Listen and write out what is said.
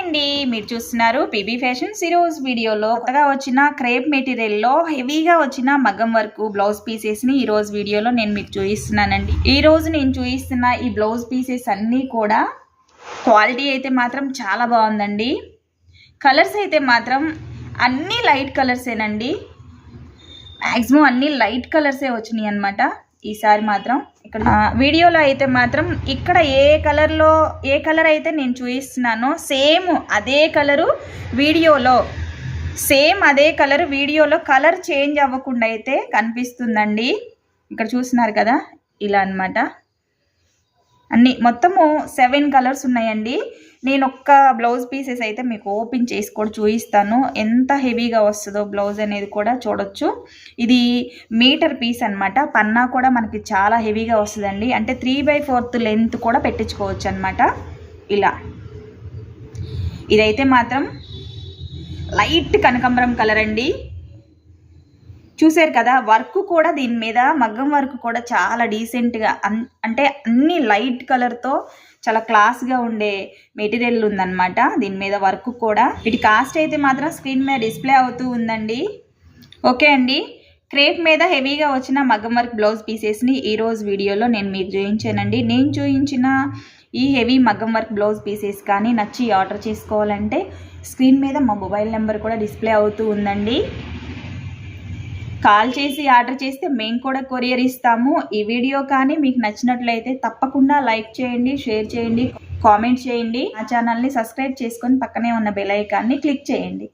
అండి. మీరు చూస్తున్నారు పీబీ ఫ్యాషన్స్ ఈరోజు వీడియోలో. కొత్తగా వచ్చిన క్రేప్ మెటీరియల్లో హెవీగా వచ్చిన మగ్గం వర్క్ బ్లౌజ్ పీసెస్ని ఈరోజు వీడియోలో నేను మీకు చూపిస్తున్నానండి ఈ రోజు నేను చూపిస్తున్న ఈ బ్లౌజ్ పీసెస్ అన్నీ కూడా క్వాలిటీ అయితే మాత్రం చాలా బాగుందండి. కలర్స్ అయితే మాత్రం అన్నీ లైట్ కలర్సేనండి. మ్యాక్సిమం అన్ని లైట్ కలర్సే వచ్చినాయి అనమాట ఈసారి మాత్రం ఇక్కడ వీడియోలో అయితే మాత్రం ఇక్కడ ఏ కలర్లో ఏ కలర్ అయితే నేను చూపిస్తున్నానో సేమ్ అదే కలరు వీడియోలో. సేమ్ అదే కలర్ వీడియోలో కలర్ చేంజ్ అవ్వకుండా అయితే కనిపిస్తుందండి. ఇక్కడ చూస్తున్నారు కదా ఇలా అన్నమాట. అన్ని మొత్తము సెవెన్ కలర్స్ ఉన్నాయండి. నేను ఒక్క బ్లౌజ్ పీసెస్ అయితే మీకు ఓపెన్ చేసి కూడా చూపిస్తాను. ఎంత హెవీగా వస్తుందో బ్లౌజ్ అనేది కూడా చూడొచ్చు. ఇది మీటర్ పీస్ అన్నమాట. పన్నా కూడా మనకి చాలా హెవీగా వస్తుందండి. అంటే త్రీ బై ఫోర్త్ లెంత్ కూడా పెట్టించుకోవచ్చు అనమాట ఇలా. ఇదైతే మాత్రం లైట్ కనకాంబరం కలర్ అండి. చూసారు కదా వర్క్ కూడా దీని మీద మగ్గం వర్క్ కూడా చాలా డీసెంట్గా అన్ అంటే అన్ని లైట్ కలర్తో చాలా క్లాస్గా ఉండే మెటీరియల్ ఉందన్నమాట. దీని మీద వర్క్ కూడా. వీటి కాస్ట్ అయితే మాత్రం స్క్రీన్ మీద డిస్ప్లే అవుతూ ఉందండి. ఓకే అండి. క్రేప్ మీద హెవీగా వచ్చిన మగ్గం వర్క్ బ్లౌజ్ పీసెస్ని ఈరోజు వీడియోలో నేను మీకు చూపించానండి. నేను చూపించిన ఈ హెవీ మగ్గం వర్క్ బ్లౌజ్ పీసెస్ కానీ నచ్చి ఆర్డర్ చేసుకోవాలంటే స్క్రీన్ మీద మా మొబైల్ నెంబర్ కూడా డిస్ప్లే అవుతూ ఉందండి. కాల్ చేసి ఆర్డర్ చేస్తే మేము కూడా కొరియర్ ఇస్తాము. ఈ వీడియో కానీ మీకు నచ్చినట్లయితే తప్పకుండా లైక్ చేయండి షేర్ చేయండి కామెంట్ చేయండి. ఆ ఛానల్ని సబ్స్క్రైబ్ చేసుకొని పక్కనే ఉన్న బెల్ ఐకాన్ని క్లిక్ చేయండి.